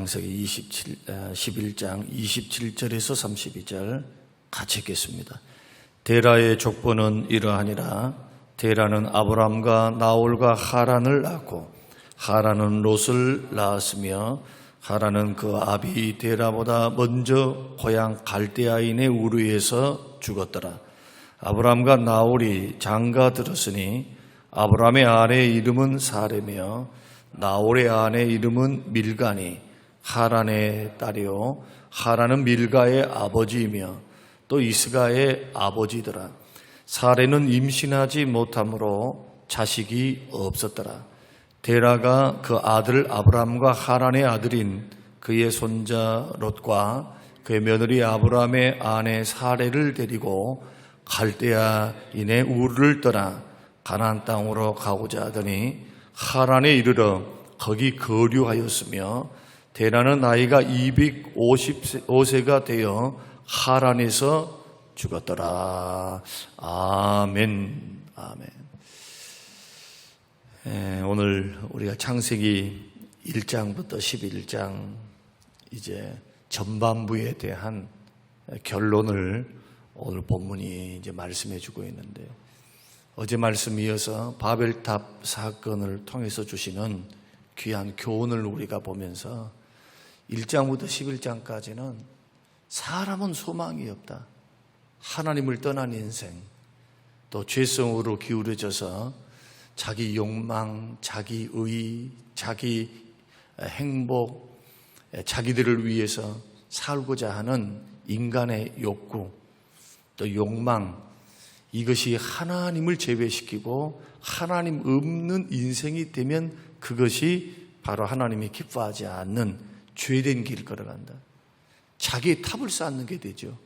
창세기 27, 11장 27절에서 32절 같이 읽겠습니다. 데라의 족보는 이러하니라. 데라는 아브람과 나홀과 하란을 낳고 하란은 롯을 낳았으며 하란은 그 아비 데라보다 먼저 고향 갈대아인의 우르에서 죽었더라. 아브람과 나홀이 장가 들었으니 아브람의 아내의 이름은 사레며 나홀의 아내 이름은 밀가니 하란의 딸이요. 하란은 밀가의 아버지이며 또 이스가의 아버지더라. 사레는 임신하지 못하므로 자식이 없었더라. 데라가 그 아들 아브람과 하란의 아들인 그의 손자 롯과 그의 며느리 아브람의 아내 사레를 데리고 갈대아인의 우르를 떠나 가나안 땅으로 가고자 하더니 하란에 이르러 거기 거류하였으며 대라는 나이가 255세가 되어 하란에서 죽었더라. 아멘. 아멘. 에, 오늘 우리가 창세기 1장부터 11장 이제 전반부에 대한 결론을 오늘 본문이 이제 말씀해 주고 있는데요. 어제 말씀 이어서 바벨탑 사건을 통해서 주시는 귀한 교훈을 우리가 보면서 1장부터 11장까지는 사람은 소망이 없다. 하나님을 떠난 인생, 또 죄성으로 기울어져서 자기 욕망, 자기 의, 자기 행복, 자기들을 위해서 살고자 하는 인간의 욕구, 또 욕망, 이것이 하나님을 제외시키고 하나님 없는 인생이 되면 그것이 바로 하나님이 기뻐하지 않는 죄된 길을 걸어간다. 자기 탑을 쌓는 게 되죠.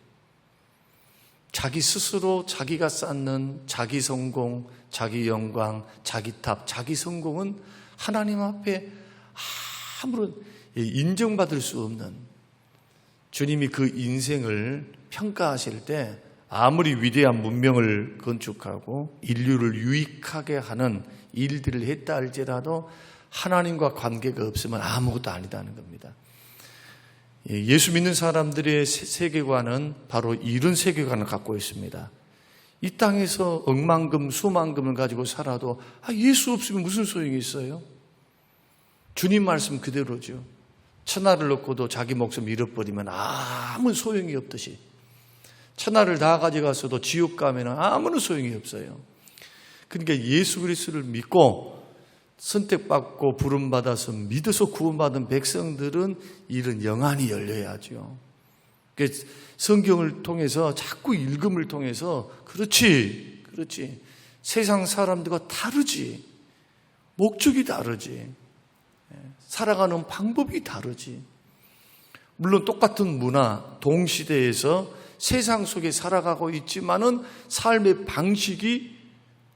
자기 스스로 자기가 쌓는 자기 성공, 자기 영광, 자기 탑, 자기 성공은 하나님 앞에 아무런 인정받을 수 없는 주님이 그 인생을 평가하실 때 아무리 위대한 문명을 건축하고 인류를 유익하게 하는 일들을 했다 할지라도 하나님과 관계가 없으면 아무것도 아니다는 겁니다. 예, 예수 믿는 사람들의 세계관은 바로 이런 세계관을 갖고 있습니다. 이 땅에서 억만금, 수만금을 가지고 살아도 아, 예수 없으면 무슨 소용이 있어요? 주님 말씀 그대로죠. 천하를 놓고도 자기 목숨 잃어버리면 아무 소용이 없듯이 천하를 다 가져가서도 지옥 가면 아무런 소용이 없어요. 그러니까 예수 그리스도를 믿고 선택받고 부름받아서 믿어서 구원받은 백성들은 이런 영안이 열려야죠. 성경을 통해서 자꾸 읽음을 통해서 그렇지, 그렇지. 세상 사람들과 다르지. 목적이 다르지. 살아가는 방법이 다르지. 물론 똑같은 문화, 동시대에서 세상 속에 살아가고 있지만은 삶의 방식이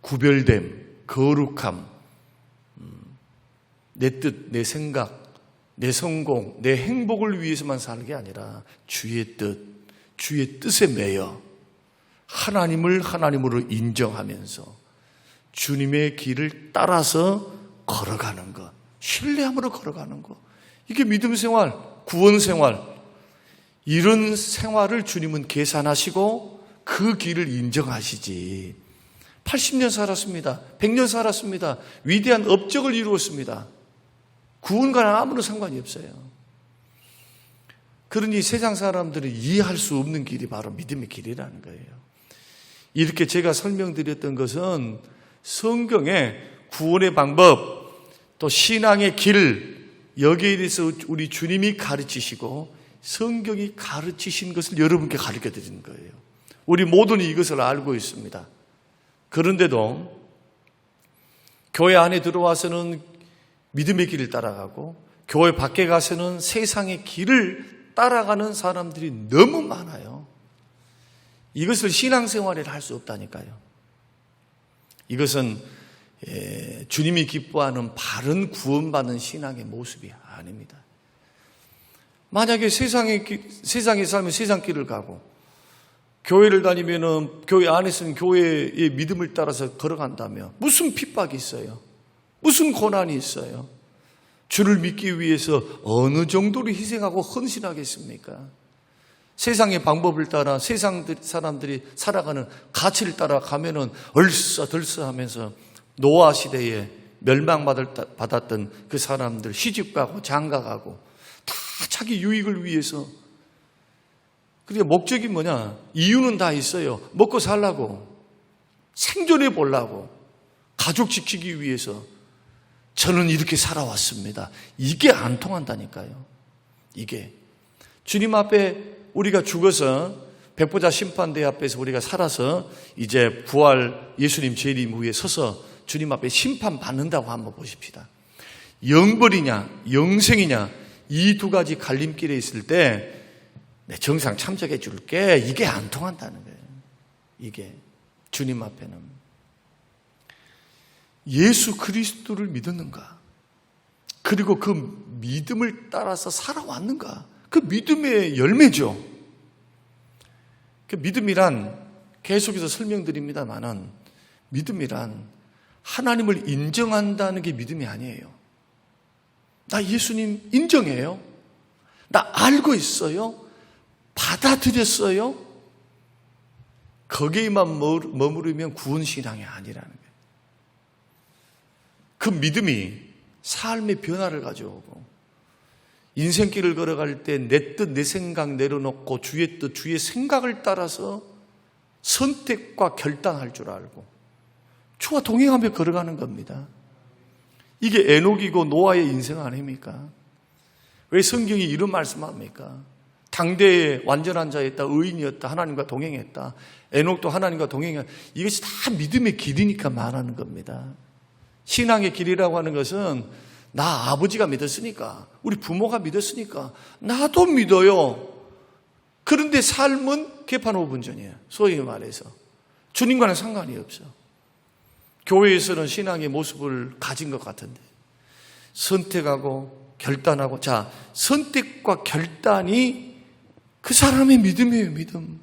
구별됨, 거룩함, 음, 내 뜻, 내 생각, 내 성공, 내 행복을 위해서만 사는 게 아니라 주의 뜻, 주의 뜻에 매여 하나님을 하나님으로 인정하면서 주님의 길을 따라서 걸어가는 것, 신뢰함으로 걸어가는 것. 이게 믿음 생활, 구원 생활, 이런 생활을 주님은 계산하시고 그 길을 인정하시지. 80년 살았습니다. 100년 살았습니다. 위대한 업적을 이루었습니다. 구원과는 아무런 상관이 없어요. 그러니 세상 사람들이 이해할 수 없는 길이 바로 믿음의 길이라는 거예요. 이렇게 제가 설명드렸던 것은 성경의 구원의 방법, 또 신앙의 길, 여기에 대해서 우리 주님이 가르치시고 성경이 가르치신 것을 여러분께 가르쳐 드리는 거예요. 우리 모두는 이것을 알고 있습니다. 그런데도 교회 안에 들어와서는 믿음의 길을 따라가고 교회 밖에 가서는 세상의 길을 따라가는 사람들이 너무 많아요. 이것을 신앙생활에 할수 없다니까요. 이것은 예, 주님이 기뻐하는 바른 구원받는 신앙의 모습이 아닙니다. 만약에 세상에, 세상에 살면 세상 길을 가고, 교회를 다니면은 교회 안에서는 교회의 믿음을 따라서 걸어간다면 무슨 핍박이 있어요? 무슨 고난이 있어요? 주를 믿기 위해서 어느 정도로 희생하고 헌신하겠습니까? 세상의 방법을 따라 세상 사람들이 살아가는 가치를 따라 가면은 얼싸덜싸 하면서 노아 시대에 멸망받았던 그 사람들 시집가고 장가가고 다 자기 유익을 위해서 그게 목적이 뭐냐? 이유는 다 있어요. 먹고 살라고 생존해 보려고 가족 지키기 위해서 저는 이렇게 살아왔습니다. 이게 안 통한다니까요. 이게 주님 앞에 우리가 죽어서 백보자 심판대 앞에서 우리가 살아서 이제 부활 예수님 재림 위에 서서 주님 앞에 심판 받는다고 한번 보십시다. 영벌이냐, 영생이냐, 이 두 가지 갈림길에 있을 때, 내 정상 참석해 줄게. 이게 안 통한다는 거예요. 이게. 주님 앞에는. 예수 그리스도를 믿었는가? 그리고 그 믿음을 따라서 살아왔는가? 그 믿음의 열매죠. 그 믿음이란 계속해서 설명드립니다만은 믿음이란 하나님을 인정한다는 게 믿음이 아니에요. 나 예수님 인정해요. 나 알고 있어요. 받아들였어요. 거기에만 머무르면 구원신앙이 아니라는 거예요. 그 믿음이 삶의 변화를 가져오고 인생길을 걸어갈 때 내 뜻, 내 생각 내려놓고 주의 뜻, 주의 생각을 따라서 선택과 결단할 줄 알고 주와 동행하며 걸어가는 겁니다. 이게 에녹이고 노아의 인생 아닙니까? 왜 성경이 이런 말씀합니까? 당대에 완전한 자였다, 의인이었다, 하나님과 동행했다. 에녹도 하나님과 동행했다. 이것이 다 믿음의 길이니까 말하는 겁니다. 신앙의 길이라고 하는 것은 나 아버지가 믿었으니까, 우리 부모가 믿었으니까, 나도 믿어요. 그런데 삶은 개판 5분 전이에요. 소위 말해서. 주님과는 상관이 없어. 교회에서는 신앙의 모습을 가진 것 같은데, 선택하고 결단하고, 자, 선택과 결단이 그 사람의 믿음이에요, 믿음.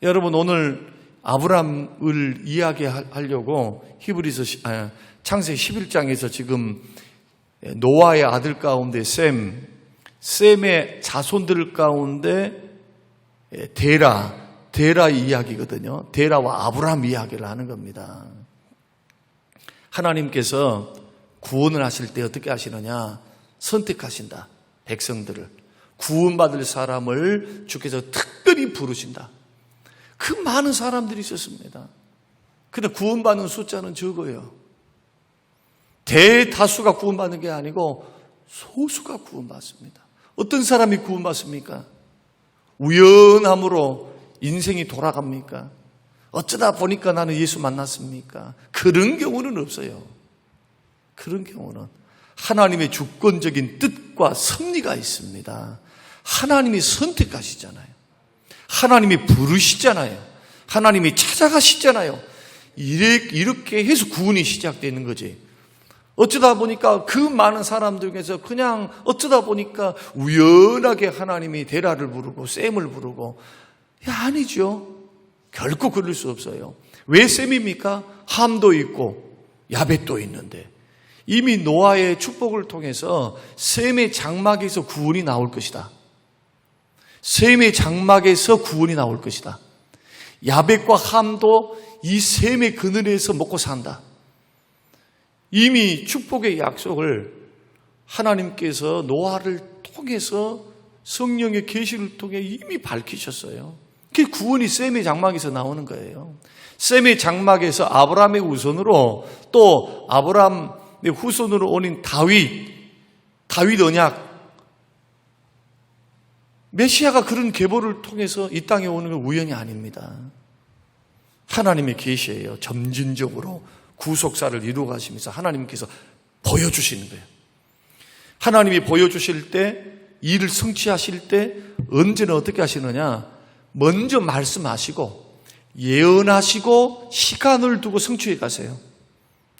여러분, 오늘 아브람을 이야기하려고 히브리서, 아, 창세기 11장에서 지금 노아의 아들 가운데 셈, 셈의 자손들 가운데 데라, 데라 이야기거든요. 데라와 아브라함 이야기를 하는 겁니다. 하나님께서 구원을 하실 때 어떻게 하시느냐? 선택하신다. 백성들을. 구원받을 사람을 주께서 특별히 부르신다. 그 많은 사람들이 있었습니다. 근데 구원받는 숫자는 적어요. 대다수가 구원받는 게 아니고 소수가 구원받습니다. 어떤 사람이 구원받습니까? 우연함으로 인생이 돌아갑니까? 어쩌다 보니까 나는 예수 만났습니까? 그런 경우는 없어요. 그런 경우는 하나님의 주권적인 뜻과 섭리가 있습니다. 하나님이 선택하시잖아요. 하나님이 부르시잖아요. 하나님이 찾아가시잖아요. 이렇게 해서 구원이 시작되는 거지. 어쩌다 보니까 그 많은 사람들 중에서 그냥 어쩌다 보니까 우연하게 하나님이 데라를 부르고 셈을 부르고 야, 아니죠. 결코 그럴 수 없어요. 왜 셈입니까? 함도 있고 야벳도 있는데 이미 노아의 축복을 통해서 셈의 장막에서 구원이 나올 것이다. 셈의 장막에서 구원이 나올 것이다. 야벳과 함도 이 셈의 그늘에서 먹고 산다. 이미 축복의 약속을 하나님께서 노아를 통해서 성령의 계시를 통해 이미 밝히셨어요. 그 구원이 셈의 장막에서 나오는 거예요. 셈의 장막에서 아브라함의 우선으로 또 아브라함의 후손으로 오는 다윗, 다윗 언약, 메시아가 그런 계보를 통해서 이 땅에 오는 건 우연이 아닙니다. 하나님의 계시예요. 점진적으로 구속사를 이루어 가시면서 하나님께서 보여주시는 거예요. 하나님이 보여주실 때, 일을 성취하실 때, 언제는 어떻게 하시느냐? 먼저 말씀하시고, 예언하시고, 시간을 두고 성취해 가세요.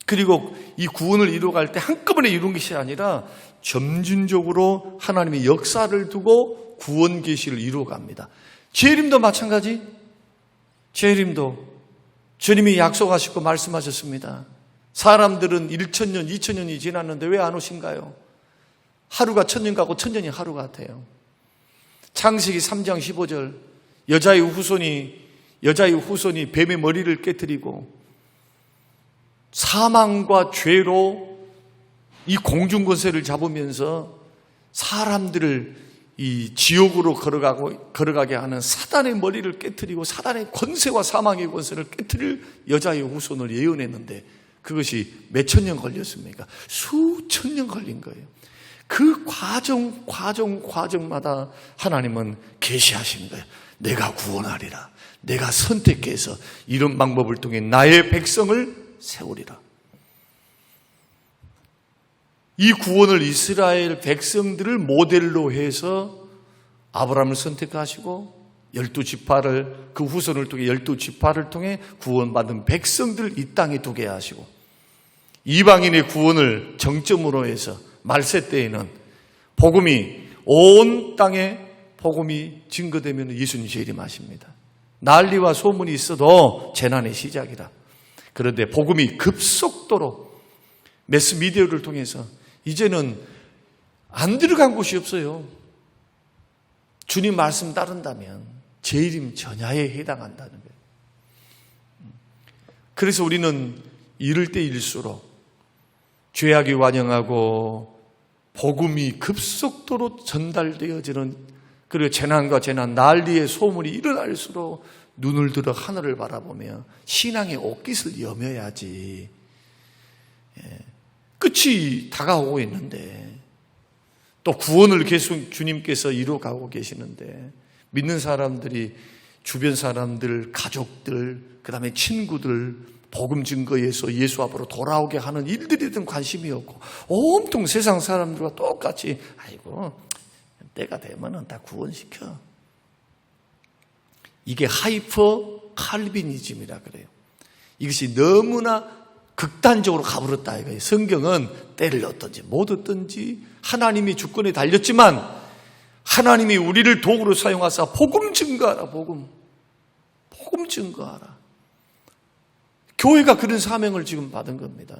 그리고 이 구원을 이루어갈 때 한꺼번에 이룬 것이 아니라 점진적으로 하나님의 역사를 두고 구원 계시를 이루어갑니다. 재림도 마찬가지. 재림도 주님이 약속하시고 말씀하셨습니다. 사람들은 1천년, 2천년이 지났는데 왜 안 오신가요? 하루가 천년 가고 천년이 하루 같아요. 창세기 3장 15절 여자의 후손이 여자의 후손이 뱀의 머리를 깨뜨리고 사망과 죄로 이 공중 권세를 잡으면서 사람들을 이 지옥으로 걸어가고 걸어가게 하는 사단의 머리를 깨뜨리고 사단의 권세와 사망의 권세를 깨뜨릴 여자의 후손을 예언했는데 그것이 몇 천 년 걸렸습니까? 수천 년 걸린 거예요. 그 과정, 과정, 과정마다 하나님은 계시하시는 거예요. 내가 구원하리라. 내가 선택해서 이런 방법을 통해 나의 백성을 세우리라. 이 구원을 이스라엘 백성들을 모델로 해서 아브라함을 선택하시고 열두 지파를 그 후손을 통해 열두 지파를 통해 구원받은 백성들 이 땅에 두게 하시고 이방인의 구원을 정점으로 해서 말세 때에는 복음이 온 땅에 복음이 증거되면 예수님 재림하십니다. 난리와 소문이 있어도 재난의 시작이라. 그런데 복음이 급속도로 매스미디어를 통해서 이제는 안 들어간 곳이 없어요. 주님 말씀 따른다면 재림 전야에 해당한다는 거예요. 그래서 우리는 이럴 때일수록 죄악이 완영하고 복음이 급속도로 전달되어지는 그리고 재난과 재난, 난리의 소문이 일어날수록 눈을 들어 하늘을 바라보며 신앙의 옷깃을 여며야지. 예. 끝이 다가오고 있는데 또 구원을 계속 주님께서 이루어가고 계시는데 믿는 사람들이 주변 사람들, 가족들, 그 다음에 친구들, 복음 증거에서 예수 앞으로 돌아오게 하는 일들이든 관심이 없고 온통 세상 사람들과 똑같이 아이고 때가 되면은 다 구원시켜. 이게 하이퍼 칼비니즘이라 그래요. 이것이 너무나 극단적으로 가버렸다 이거예요. 성경은 때를 어떤지 못 어떤지 하나님이 주권에 달렸지만 하나님이 우리를 도구로 사용하사 복음 증거하라 복음 복음 증거하라. 교회가 그런 사명을 지금 받은 겁니다.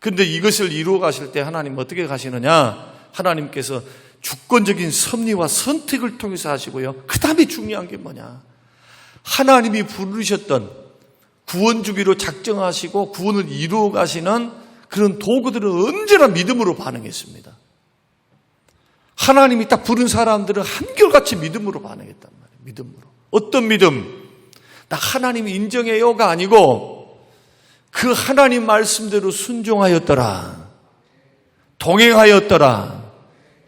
그런데 이것을 이루어 가실 때 하나님 어떻게 가시느냐? 하나님께서 주권적인 섭리와 선택을 통해서 하시고요. 그 다음에 중요한 게 뭐냐? 하나님이 부르셨던 구원 주기로 작정하시고 구원을 이루어 가시는 그런 도구들은 언제나 믿음으로 반응했습니다. 하나님이 딱 부른 사람들은 한결같이 믿음으로 반응했단 말이에요. 믿음으로. 어떤 믿음? 나 하나님이 인정해요가 아니고 그 하나님 말씀대로 순종하였더라. 동행하였더라.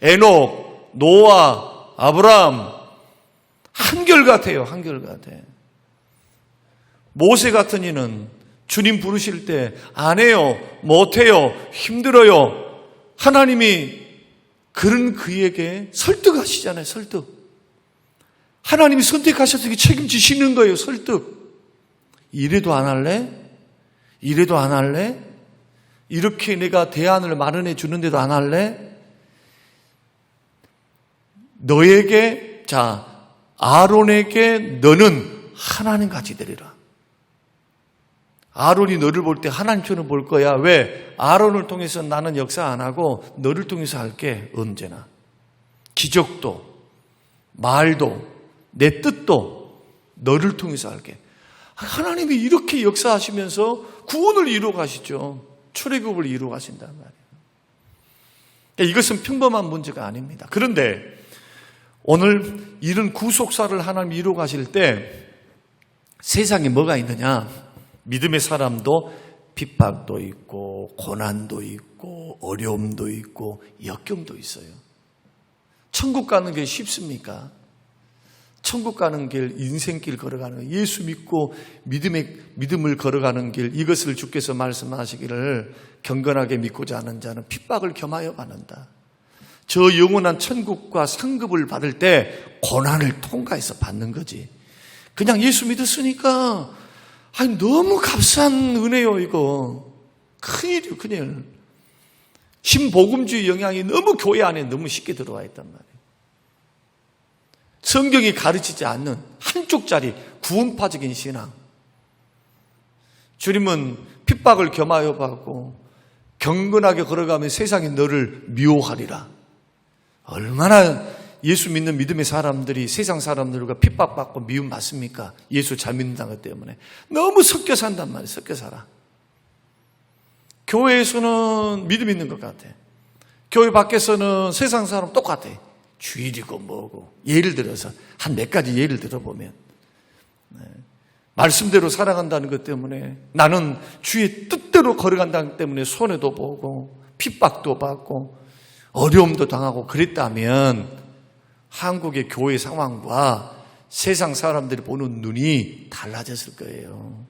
에녹, 노아, 아브라함 한결같아요. 한결같아. 모세 같은 이는 주님 부르실 때 안 해요, 못 해요, 힘들어요. 하나님이 그런 그에게 설득하시잖아요. 설득. 하나님이 선택하셔서 책임지시는 거예요. 설득. 이래도 안 할래? 이래도 안 할래? 이렇게 내가 대안을 마련해 주는데도 안 할래? 너에게 자 아론에게 너는 하나님 같이 되리라. 아론이 너를 볼 때 하나님처럼 볼 거야. 왜? 아론을 통해서 나는 역사 안 하고 너를 통해서 할게. 언제나. 기적도, 말도, 내 뜻도 너를 통해서 할게. 하나님이 이렇게 역사하시면서 구원을 이루어 가시죠. 출애굽을 이루어 가신단 말이에요. 그러니까 이것은 평범한 문제가 아닙니다. 그런데 오늘 이런 구속사를 하나님 이루어 가실 때 세상에 뭐가 있느냐? 믿음의 사람도 핍박도 있고 고난도 있고 어려움도 있고 역경도 있어요. 천국 가는 게 쉽습니까? 천국 가는 길, 인생길 걸어가는 길, 예수 믿고 믿음의 믿음을 걸어가는 길 이것을 주께서 말씀하시기를 경건하게 믿고자 하는 자는 핍박을 겸하여 가는다. 저 영원한 천국과 상급을 받을 때 고난을 통과해서 받는 거지. 그냥 예수 믿었으니까 아니 너무 값싼 은혜요 이거. 큰일이요 큰일. 신복음주의 영향이 너무 교회 안에 너무 쉽게 들어와 있단 말이에요. 성경이 가르치지 않는 한쪽짜리 구원파적인 신앙. 주님은 핍박을 겸하여 받고 경건하게 걸어가면 세상이 너를 미워하리라. 얼마나 예수 믿는 믿음의 사람들이 세상 사람들과 핍박받고 미움 받습니까? 예수 잘 믿는다는 것 때문에. 너무 섞여 산단 말이에요. 섞여 살아. 교회에서는 믿음 있는 것 같아. 교회 밖에서는 세상 사람 똑같아. 주일이고 뭐고. 예를 들어서 한 몇 가지 예를 들어보면 네. 말씀대로 살아간다는 것 때문에 나는 주의 뜻대로 걸어간다는 때문에 손해도 보고 핍박도 받고 어려움도 당하고 그랬다면 한국의 교회 상황과 세상 사람들이 보는 눈이 달라졌을 거예요.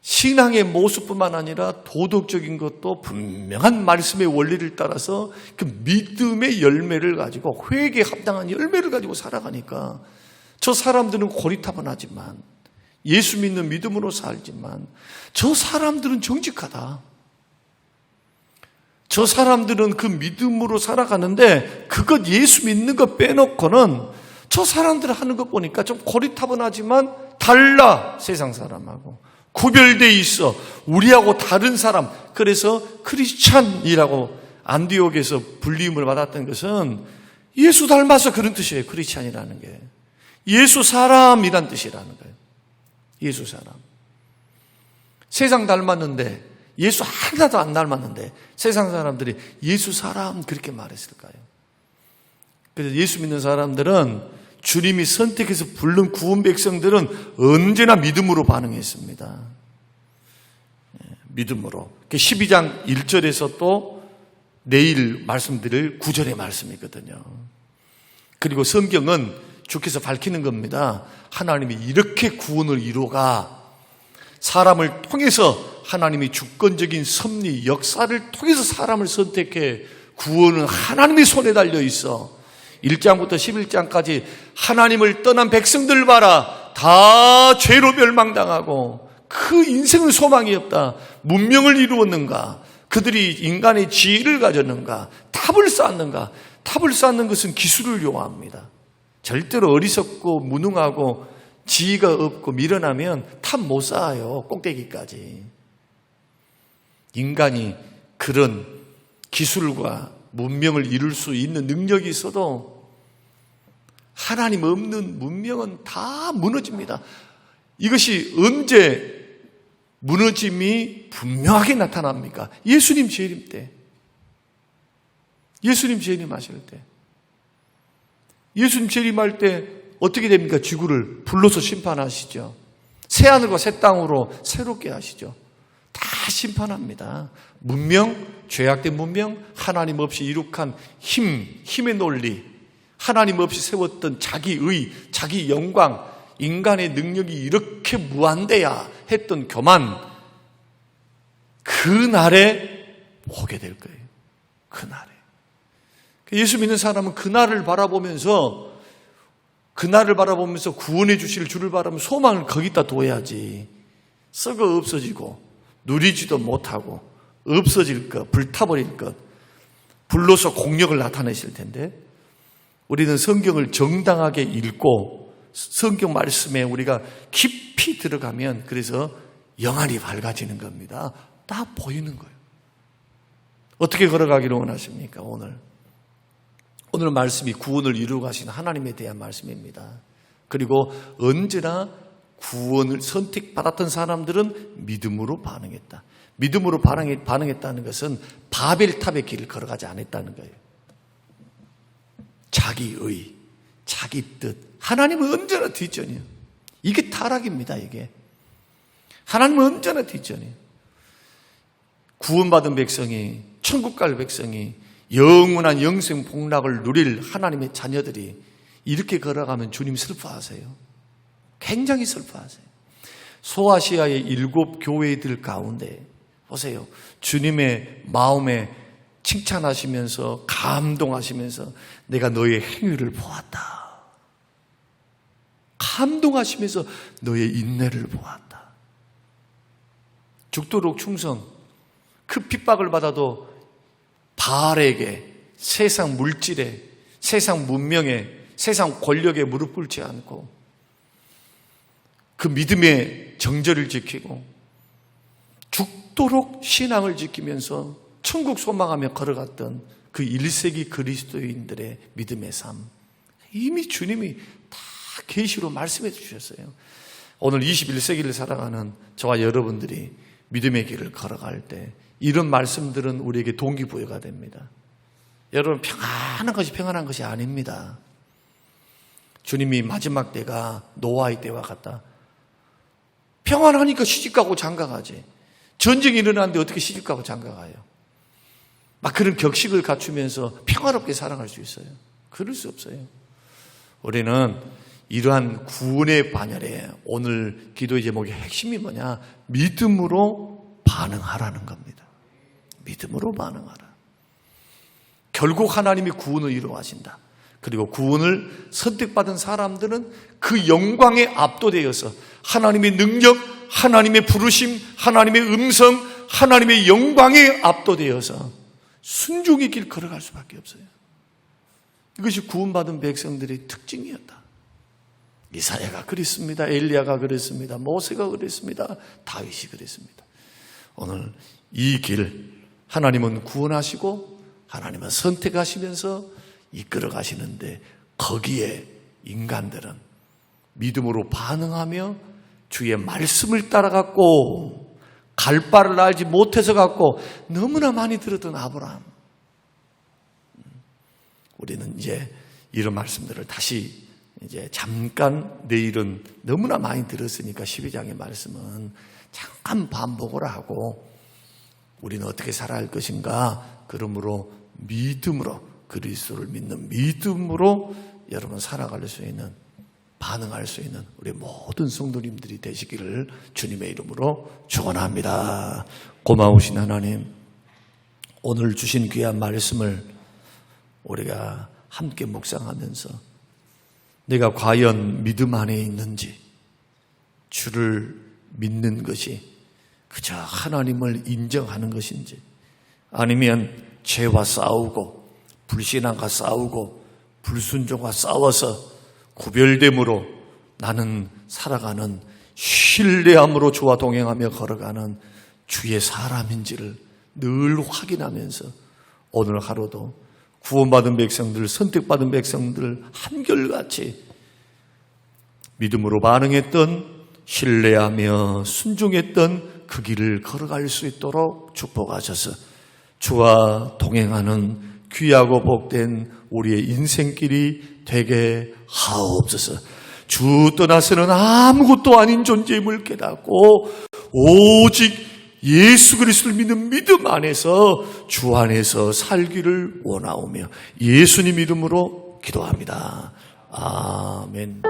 신앙의 모습뿐만 아니라 도덕적인 것도 분명한 말씀의 원리를 따라서 그 믿음의 열매를 가지고 회개에 합당한 열매를 가지고 살아가니까 저 사람들은 고리타분하지만 예수 믿는 믿음으로 살지만 저 사람들은 정직하다. 저 사람들은 그 믿음으로 살아가는데 그것 예수 믿는 것 빼놓고는 저 사람들 하는 것 보니까 좀 고리타분하지만 달라 세상 사람하고. 구별돼 있어. 우리하고 다른 사람. 그래서 크리스찬이라고 안디옥에서 불림을 받았던 것은 예수 닮아서 그런 뜻이에요 크리스찬이라는 게. 예수 사람이란 뜻이라는 거예요. 예수 사람. 세상 닮았는데 예수 하나도 안 닮았는데 세상 사람들이 예수 사람 그렇게 말했을까요? 그래서 예수 믿는 사람들은 주님이 선택해서 부른 구원 백성들은 언제나 믿음으로 반응했습니다. 예, 믿음으로. 12장 1절에서 또 내일 말씀드릴 9절의 말씀이거든요. 그리고 성경은 주께서 밝히는 겁니다. 하나님이 이렇게 구원을 이루가 사람을 통해서 하나님이 주권적인 섭리, 역사를 통해서 사람을 선택해 구원은 하나님의 손에 달려 있어. 1장부터 11장까지 하나님을 떠난 백성들 봐라. 다 죄로 멸망당하고 그 인생의 소망이 없다. 문명을 이루었는가? 그들이 인간의 지혜를 가졌는가? 탑을 쌓았는가? 탑을 쌓는 것은 기술을 요구합니다. 절대로 어리석고 무능하고 지혜가 없고 밀어나면 탑 못 쌓아요. 꼭대기까지. 인간이 그런 기술과 문명을 이룰 수 있는 능력이 있어도 하나님 없는 문명은 다 무너집니다. 이것이 언제 무너짐이 분명하게 나타납니까? 예수님 재림 때. 예수님 재림하실 때. 예수님 재림할 때 어떻게 됩니까? 지구를 불러서 심판하시죠. 새 하늘과 새 땅으로 새롭게 하시죠. 다 심판합니다. 문명, 죄악된 문명, 하나님 없이 이룩한 힘, 힘의 논리, 하나님 없이 세웠던 자기의, 자기 영광, 인간의 능력이 이렇게 무한대야 했던 교만, 그날에 오게 될 거예요. 그날에. 예수 믿는 사람은 그날을 바라보면서 그날을 바라보면서 구원해 주실 주를 바라보면 소망을 거기다 둬야지. 썩어 없어지고 누리지도 못하고 없어질 것, 불타버릴 것, 불로서 공력을 나타내실 텐데 우리는 성경을 정당하게 읽고 성경 말씀에 우리가 깊이 들어가면 그래서 영안이 밝아지는 겁니다. 딱 보이는 거예요. 어떻게 걸어가기를 원하십니까, 오늘? 오늘 말씀이 구원을 이루어 가신 하나님에 대한 말씀입니다. 그리고 언제나 구원을 선택받았던 사람들은 믿음으로 반응했다. 믿음으로 반응했 다는 것은 바벨탑의 길을 걸어가지 않았다는 거예요. 자기의, 자기 뜻. 하나님은 언제나 뒷전이에요. 이게 타락입니다, 이게. 하나님은 언제나 뒷전이에요. 구원받은 백성이, 천국 갈 백성이, 영원한 영생 복락을 누릴 하나님의 자녀들이 이렇게 걸어가면 주님 슬퍼하세요. 굉장히 슬퍼하세요. 소아시아의 일곱 교회들 가운데 보세요. 주님의 마음에 칭찬하시면서 감동하시면서 내가 너의 행위를 보았다. 감동하시면서 너의 인내를 보았다. 죽도록 충성. 그 핍박을 받아도 바알에게 세상 물질에 세상 문명에 세상 권력에 무릎 꿇지 않고 그 믿음의 정절을 지키고 죽도록 신앙을 지키면서 천국 소망하며 걸어갔던 그 1세기 그리스도인들의 믿음의 삶. 이미 주님이 다 계시로 말씀해 주셨어요. 오늘 21세기를 살아가는 저와 여러분들이 믿음의 길을 걸어갈 때 이런 말씀들은 우리에게 동기부여가 됩니다. 여러분 평안한 것이 평안한 것이 아닙니다. 주님이 마지막 때가 노아의 때와 같다. 평안하니까 시집가고 장가가지. 전쟁이 일어났는데 어떻게 시집가고 장가가요? 막 그런 격식을 갖추면서 평화롭게 살아갈 수 있어요. 그럴 수 없어요. 우리는 이러한 구원의 반열에 오늘 기도의 제목의 핵심이 뭐냐? 믿음으로 반응하라는 겁니다. 믿음으로 반응하라. 결국 하나님이 구원을 이루어하신다. 그리고 구원을 선택받은 사람들은 그 영광에 압도되어서 하나님의 능력, 하나님의 부르심, 하나님의 음성, 하나님의 영광에 압도되어서 순종의 길 걸어갈 수밖에 없어요. 이것이 구원받은 백성들의 특징이었다. 이사야가 그랬습니다. 엘리야가 그랬습니다. 모세가 그랬습니다. 다윗이 그랬습니다. 오늘 이 길 하나님은 구원하시고 하나님은 선택하시면서 이끌어 가시는데 거기에 인간들은 믿음으로 반응하며 주의 말씀을 따라갔고 갈 바를 알지 못해서 갖고 너무나 많이 들었던 아브라함. 우리는 이제 이런 말씀들을 다시 이제 잠깐 내일은 너무나 많이 들었으니까 12장의 말씀은 잠깐 반복을 하고 우리는 어떻게 살아야 할 것인가? 그러므로 믿음으로 그리스도를 믿는 믿음으로 여러분 살아갈 수 있는 반응할 수 있는 우리 모든 성도님들이 되시기를 주님의 이름으로 축원합니다. 고마우신 하나님, 오늘 주신 귀한 말씀을 우리가 함께 묵상하면서 내가 과연 믿음 안에 있는지 주를 믿는 것이 그저 하나님을 인정하는 것인지 아니면 죄와 싸우고 불신앙과 싸우고 불순종과 싸워서 구별됨으로 나는 살아가는 신뢰함으로 주와 동행하며 걸어가는 주의 사람인지를 늘 확인하면서 오늘 하루도 구원받은 백성들, 선택받은 백성들 한결같이 믿음으로 반응했던 신뢰하며 순종했던 그 길을 걸어갈 수 있도록 축복하셔서 주와 동행하는 귀하고 복된 우리의 인생길이 되게 하옵소서. 주 떠나서는 아무것도 아닌 존재임을 깨닫고 오직 예수 그리스도를 믿는 믿음 안에서 주 안에서 살기를 원하오며 예수님 이름으로 기도합니다. 아멘.